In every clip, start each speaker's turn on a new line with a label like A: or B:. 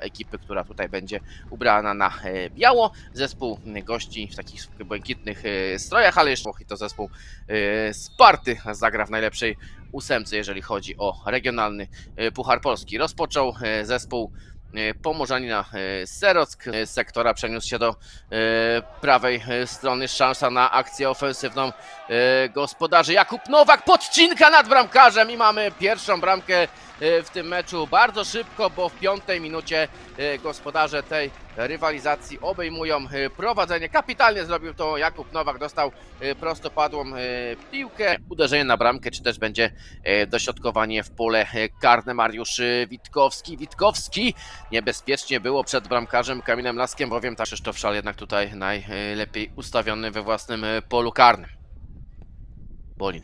A: ekipy, która tutaj będzie ubrana na e, biało. Zespół gości w takich błękitnych e, strojach, ale jeszcze to zespół e, Sparty zagra w najlepszej ósemce, jeżeli chodzi o regionalny Puchar Polski. Rozpoczął zespół Pomorzanina e, Serock. E, Z sektora przeniósł się do e, prawej e, strony. Szansa na akcję ofensywną e, gospodarzy. Jakub Nowak, podcinka nad bramkarzem i mamy pierwszą bramkę e, w tym meczu bardzo szybko, bo w piątej minucie e, gospodarze tej rywalizacji obejmują e, prowadzenie. Kapitalnie zrobił to Jakub Nowak, dostał e, prostopadłą e, piłkę. Uderzenie na bramkę, czy też będzie e, dośrodkowanie w pole e, karne. Mariusz e, Witkowski. Witkowski niebezpiecznie było przed bramkarzem Kamilem Laskiem, bowiem ta Krzysztof Szal jednak tutaj najlepiej ustawiony we własnym e, polu karnym. Bolin.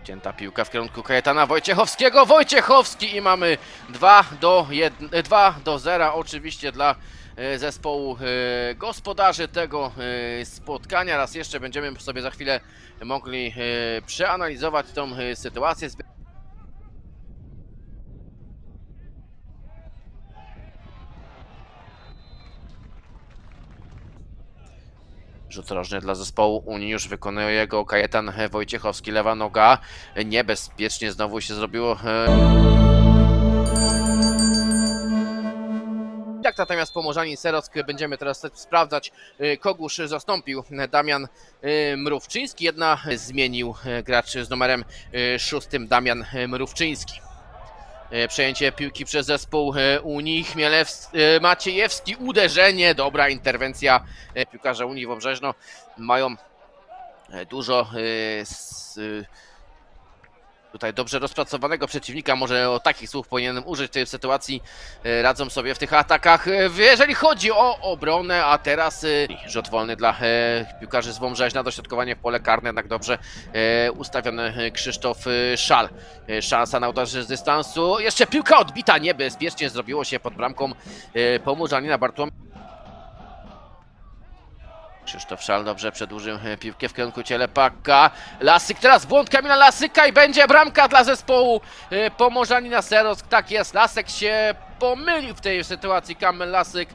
A: Odcięta piłka w kierunku Kajetana Wojciechowskiego. Wojciechowski i mamy 2 do, 1, 2 do 0 oczywiście dla e, zespołu e, gospodarzy tego e, spotkania. Raz jeszcze będziemy sobie za chwilę mogli e, przeanalizować tą e, sytuację. Rzut rożny dla zespołu Unii już wykonuje jego Kajetan Wojciechowski, lewa noga. Niebezpiecznie znowu się zrobiło. e, Jak natomiast Pomorzanin Serock będziemy teraz sprawdzać, e, kogóż zastąpił Damian e, Mrówczyński. Jedna zmienił gracz z numerem szóstym Damian Mrówczyński. E, Przejęcie piłki przez zespół e, Unii. Chmielews, e, Maciejewski, uderzenie, dobra interwencja piłkarze Unii Wąbrzeźno mają dużo e, tutaj dobrze rozpracowanego przeciwnika. Może o takich słów powinienem użyć w tej sytuacji. E, Radzą sobie w tych atakach, e, jeżeli chodzi o obronę, a teraz e, rzut wolny dla piłkarzy z Wąbrzeźna, dośrodkowanie w pole karne, jednak dobrze ustawiony Krzysztof Szal. Szansa na uderzenie z dystansu. Jeszcze piłka odbita niebezpiecznie zrobiło się pod bramką Pomurzanina Bartłomiej. Krzysztof Szal dobrze przedłużył e, piłkę w kierunku Cielepaka. Lasyk teraz błąd Kamila Lasyka i będzie bramka dla zespołu e, Pomorzanina Serosk. Tak jest, Lasek się pomylił w tej sytuacji. Kamil Lasyk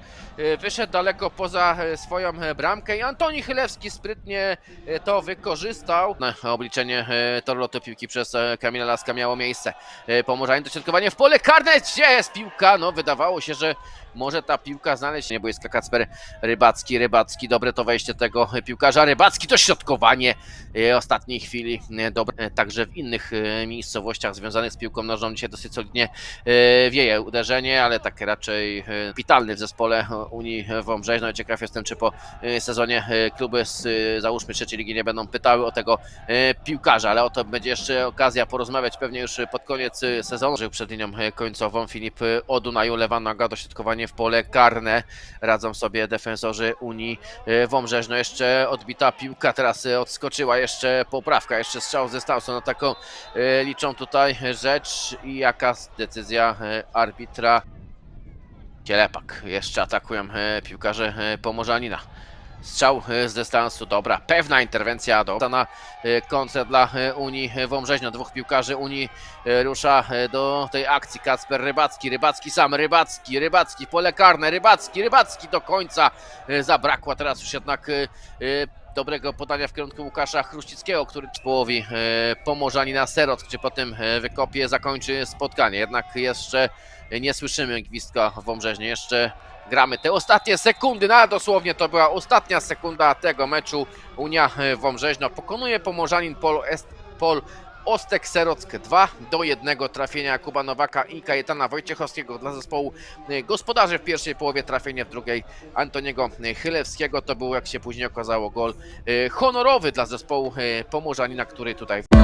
A: wyszedł daleko poza e, swoją e, bramkę i Antoni Chylewski sprytnie e, to wykorzystał. Obliczenie e, toru lotu piłki przez e, Kamila Laska miało miejsce. E, Pomorzanin dośrodkowanie w pole karne. Gdzie jest piłka? No wydawało się, że może ta piłka znaleźć. Nie boiska Kacper Rybacki. Rybacki, dobre to wejście tego piłkarza. Rybacki to środkowanie e, ostatniej chwili. e, Dobre. E, Także w innych e, miejscowościach związanych z piłką nożną dzisiaj dosyć solidnie e, wieje uderzenie, ale tak raczej e, kapitalny w zespole Unii Wąbrzeźno. Ciekaw jestem, czy po e, sezonie e, kluby z e, załóżmy trzeciej ligi nie będą pytały o tego piłkarza, ale o to będzie jeszcze okazja porozmawiać pewnie już pod koniec sezonu. Żył przed linią końcową Filip Odunaju, lewa noga, dośrodkowanie w pole karne. Radzą sobie defensorzy Unii e, Wąbrzeźno. Jeszcze odbita piłka, teraz odskoczyła jeszcze poprawka, jeszcze strzał z dystansu. No taką liczą tutaj rzecz i jaka decyzja arbitra. Cielepak. Jeszcze atakują e, piłkarze e, Pomorzanina. Strzał e, z dystansu, dobra, pewna interwencja dobra na koncert dla Unii Wąbrzeźno. Dwóch piłkarzy Unii rusza do tej akcji. Kacper Rybacki, Rybacki sam, Rybacki, Rybacki, pole karne, Rybacki, Rybacki do końca zabrakło. Teraz już jednak dobrego podania w kierunku Łukasza Chruścickiego, który w połowie e, Pomorzanina Serot, gdzie po tym e, wykopie zakończy spotkanie. Jednak jeszcze nie słyszymy gwizdka w. Jeszcze gramy te ostatnie sekundy, no dosłownie to była ostatnia sekunda tego meczu. Unia e, Wąbrzeźno pokonuje Pomorzanin Pol, Est, Pol Ostek Serock 2 do 1 trafienia Jakuba Nowaka i Kajetana Wojciechowskiego dla zespołu e, gospodarzy w pierwszej połowie, trafienie w drugiej Antoniego Chylewskiego. To był, jak się później okazało, gol e, honorowy dla zespołu e, Pomorzanina, który tutaj